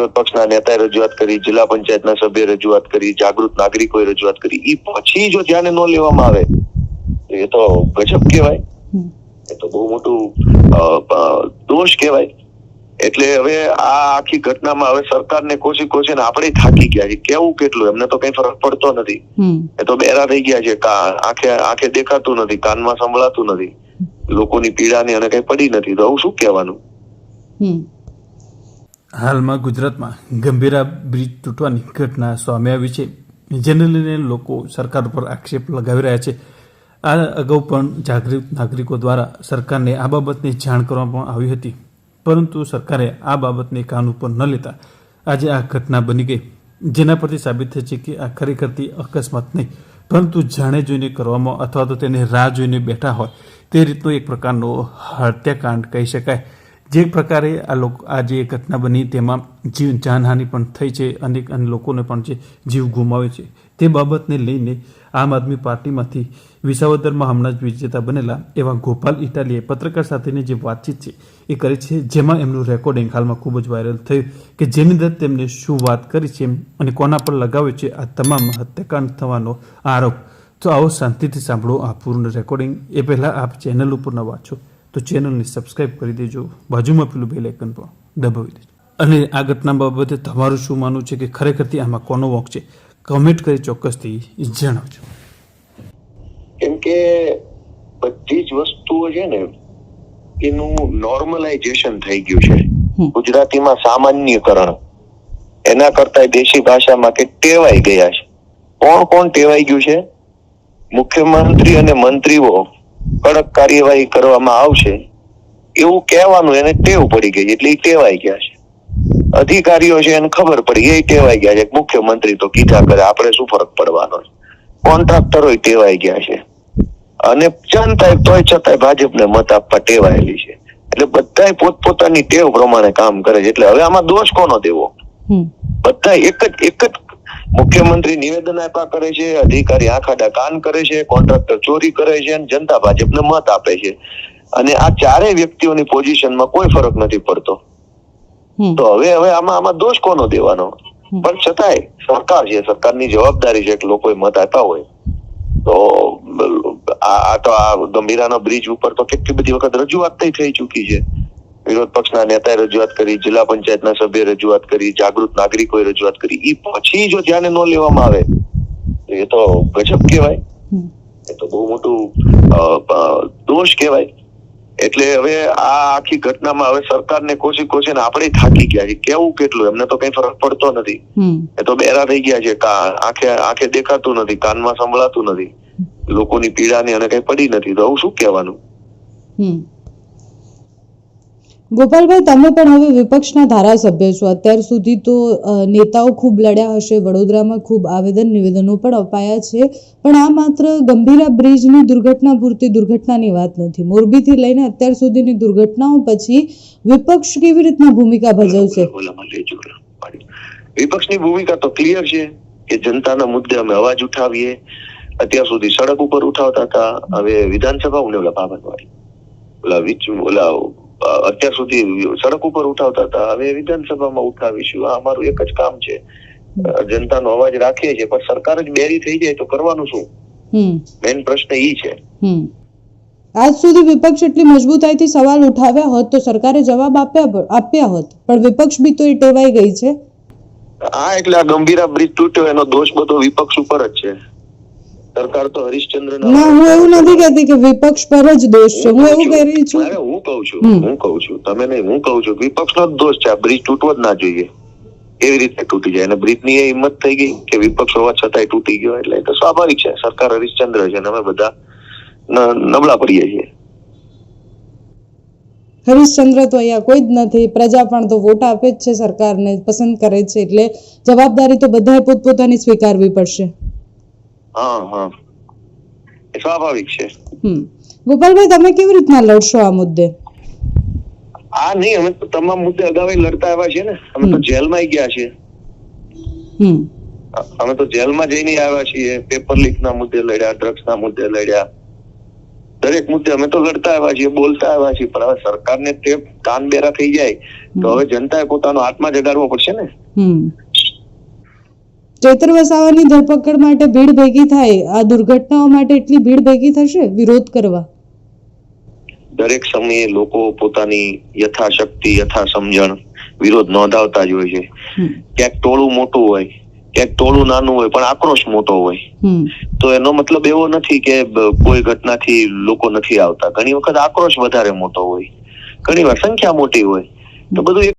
વિરોધ પક્ષના નેતાએ રજૂઆત કરી જિલ્લા પંચાયતના સભ્ય રજૂઆત કરી જાગૃત નાગરિકોએ રજૂઆત કરી. એ પછી જો ધ્યાને ન લેવામાં આવે તો એ તો ગજબ કહેવાય. એ તો બહુ મોટું દોષ કહેવાય. એટલે હવે આ આખી ઘટનામાં હવે સરકારને કોશી ને આપણે થાકી ગયા છે કેવું કેટલું? એમને તો કઈ ફરક પડતો નથી. એ તો બેરા થઈ ગયા છે. આંખે આંખે દેખાતું નથી કાનમાં સંભળાતું નથી. લોકોની પીડાની અને કઈ પડી નથી. તો આવું શું કહેવાનું? હમ. હાલમાં ગુજરાતમાં ગંભીરા બ્રિજ તૂટવાની ઘટના સામે આવી છે. જેને લઈને લોકો સરકાર ઉપર આક્ષેપ લગાવી રહ્યા છે. આ અગાઉ પણ જાગૃત નાગરિકો દ્વારા સરકારને આ બાબતની જાણ કરવામાં આવી હતી. પરંતુ સરકારે આ બાબતને કાન ઉપર ન લેતા આજે આ ઘટના બની ગઈ. જેના પરથી સાબિત થાય છે કે આ ખરેખરથી અકસ્માત નહીં, પરંતુ જાણે જોઈને કરવામાં અથવા તો તેને રાહ જોઈને બેઠા હોય તે રીતનો એક પ્રકારનો હત્યાકાંડ કહી શકાય. જે પ્રકારે આ લોકો, આ જે ઘટના બની તેમાં જીવ જાનહાનિ પણ થઈ છે, અનેક અને લોકોને પણ જે જીવ ગુમાવે છે. તે બાબતને લઈને આમ આદમી પાર્ટીમાંથી વિસાવદરમાં હમણાં જ વિજેતા બનેલા એવા ગોપાલ ઇટાલીએ પત્રકાર સાથેની જે વાતચીત છે એ કરી છે, જેમાં એમનું રેકોર્ડિંગ હાલમાં ખૂબ જ વાયરલ થયું કે જેની અંદર તેમને શું વાત કરી છે અને કોના પર લગાવ્યો છે આ તમામ હત્યાકાંડ થવાનો આરોપ. તો આવો શાંતિથી સાંભળો આ પૂર્ણ રેકોર્ડિંગ. એ પહેલાં આપ ચેનલ ઉપર ન વાંચો તો ચેનલને સબસ્ક્રાઇબ કરી દેજો. બાજુમાં પેલું બેલ આઇકન પણ દબાવી દેજો. અને આ ઘટના બાબતે તમારું શું માનવું છે કે ખરેખરથી આમાં કોનો વોક છે? કમેન્ટ કરી ચોક્કસથી જણાવજો. કેમ કે બધી જ વસ્તુઓ છે ને એનું નોર્મલાઇઝેશન થઈ ગયું છે. ગુજરાતીમાં સામાન્યકરણ. એના કરતા દેશી ભાષામાં કે ટેવાઈ ગયા છે. કોણ કોણ ટેવાઈ ગયું છે? મુખ્યમંત્રી અને મંત્રીઓ. કડક કાર્યવાહી કરવામાં આવશે એવું કહેવાનું એને ટેવ પડી ગઈ એટલે એ ટેવાઈ ગયા છે. અધિકારીઓ છે એને ખબર પડી એ ટેવાઈ ગયા છે. મુખ્યમંત્રી તો કીધા કરે આપણે શું ફરક પડવાનો છે? કોન્ટ્રાક્ટરો ટેવાઈ ગયા છે. અને જનતા તોય છતાંય ભાજપને મત આપવા ટેવાયેલી છે. એટલે બધા પોતપોતાની ટેવ પ્રમાણે કામ કરે છે. એટલે હવે આમાં દોષ કોનો દેવો? બધા એક જ એક જ મુખ્યમંત્રી નિવેદન આપ્યા કરે છે અધિકારી આખાડા કાન કરે છે કોન્ટ્રાક્ટર ચોરી કરે છે અને જનતા ભાજપને મત આપે છે. અને આ ચારેય વ્યક્તિઓની પોઝિશનમાં કોઈ ફરક નથી પડતો. તો હવે હવે આમાં આમાં દોષ કોનો દેવાનો? પણ છતાંય સરકાર છે સરકારની જવાબદારી છે કે લોકોએ મત આપ્યા હોય. તો આ તો આ ગંભીરાનો બ્રિજ ઉપર તો કેટલી બધી વખત રજૂઆત થઈ ચૂકી છે. વિરોધ પક્ષના નેતાએ રજૂઆત કરી જિલ્લા પંચાયતના સભ્ય રજૂઆત કરી જાગૃત નાગરિકોએ રજૂઆત કરી. એ પછી જો ધ્યાને ન લેવામાં આવે તો એ તો ગજબ કહેવાય. એ તો બહુ મોટું દોષ કહેવાય. એટલે હવે આ આખી ઘટનામાં હવે સરકારને કોશી ને આપણે થાકી ગયા છે કેવું કેટલું? એમને તો કઈ ફરક પડતો નથી. એ તો બેરા થઈ ગયા છે. કા- આંખે આંખે દેખાતું નથી કાનમાં સંભળાતું નથી. લોકોની પીડાની અને કઈ પડી નથી. તો આવું શું કહેવાનું? હમ. ગોપાલભાઈ, તમે પણ હવે વિપક્ષના ધારાસભ્ય છો. અત્યાર સુધી તો નેતાઓ ખૂબ લડ્યા હશે, વડોદરામાં ખૂબ આવેદન નિવેદનો પણ અપાયા છે. પણ આ માત્ર ગંભીરા બ્રિજની દુર્ઘટના પૂરતી દુર્ઘટનાની વાત નથી. મોરબીથી લઈને અત્યાર સુધીની દુર્ઘટનાઓ પછી વિપક્ષ કેવી રીતના ભૂમિકા ભજવશે? વિપક્ષની ભૂમિકા તો ક્લિયર છે કે જનતાના મુદ્દે અમે અવાજ ઉઠાવીએ. અત્યાર સુધી સડક ઉપર ઉઠાવતા હતા. હવે વિધાનસભા ને ઓલા બાબતવાળી ઓલા ઓલા અત્યાર સુધી સડક ઉપર ઉઠાવતા હતા. હવે વિધાનસભામાં ઉઠાવીશું. આ અમારું એક જ કામ છે. જનતાનો અવાજ રાખીએ છીએ. પણ સરકાર જ બેરી થઈ જાય તો કરવાનું શું? મેઇન પ્રશ્ન ઈ છે. આજ સુધી વિપક્ષ એટલી મજબૂતાઈથી સવાલ ઉઠાવ્યા હોત તો સરકારે જવાબ આપ્યા આપ્યા હોત. પણ વિપક્ષ બી તો એ ટેવાઈ ગઈ છે. આ એટલે આ ગંભીરા બ્રિજ તૂટ્યો. એનો દોષ બધો વિપક્ષ ઉપર જ છે. સરકાર તો હરિશ્ચંદ્ર ના હું એવું નથી કહેતી કે વિપક્ષ પર જ દોષ છે. હું એવું કહી રહી છું. હું કઉ છું હું કઉ છું તમે નહીં હું કઉ છું વિપક્ષ નો જ દોષ છે આ બ્રિજ તૂટવો જ ના જોઈએ. એવી રીતે તૂટી જાય? અને બ્રિજની એ હિંમત થઈ ગઈ કે વિપક્ષ હોવા છતાંય તૂટી ગયો એટલે એ તો સ્વાભાવિક છે. સરકાર હરિશ્ચંદ્ર છે અને અમે બધા નબળા પડીએ છીએ. હરીશચંદ્ર તો અહીંયા કોઈ જ નથી પ્રજા પણ તો વોટ આપે જ છે સરકારને પસંદ કરે છે એટલે જવાબદારી તો બધાએ પોતપોતાની સ્વીકારવી પડશે. હા હા. સ્વાભાવિક છે. હમ. ગોપાલભાઈ તમે કેવી રીતના લડશો આ મુદ્દે? આ નહીં અમે તો તમામ મુદ્દે અગાઉ લડતા આવ્યા છે ને. અમે તો જેલમાં ગયા છીએ. હમ. અમે તો જેલમાં જઈને આવ્યા છીએ પેપર લીક ના મુદ્દે લડ્યા ડ્રગ્સ ના મુદ્દે લડ્યા. દરેક મુદ્દે અમે તો લડતા આવ્યા છીએ બોલતા આવ્યા છીએ પણ હવે સરકારને તે કાન બેરા થઈ જાય. તો હવે જનતાએ પોતાનો આત્મા જગાડવો પડશે ને. હમ. ચૈતર વસાવાની ધરપકડ માટે ભીડ ભેગી થાય આ દુર્ઘટનાઓ માટે એટલી ભીડ ભેગી થશે? વિરોધ કરવા. દરેક સમયે લોકો પોતાની યથાશક્તિ યથા સમજણ વિરોધ નોંધાવતા જ હોય છે. ક્યાંક ટોળું મોટું હોય ક્યાંક ટોળું નાનું હોય પણ આક્રોશ મોટો હોય. તો એનો મતલબ એવો નથી કે કોઈ ઘટનાથી લોકો નથી આવતા. ઘણી વખત આક્રોશ વધારે મોટો હોય. ઘણી વાર સંખ્યા મોટી હોય. તો બધું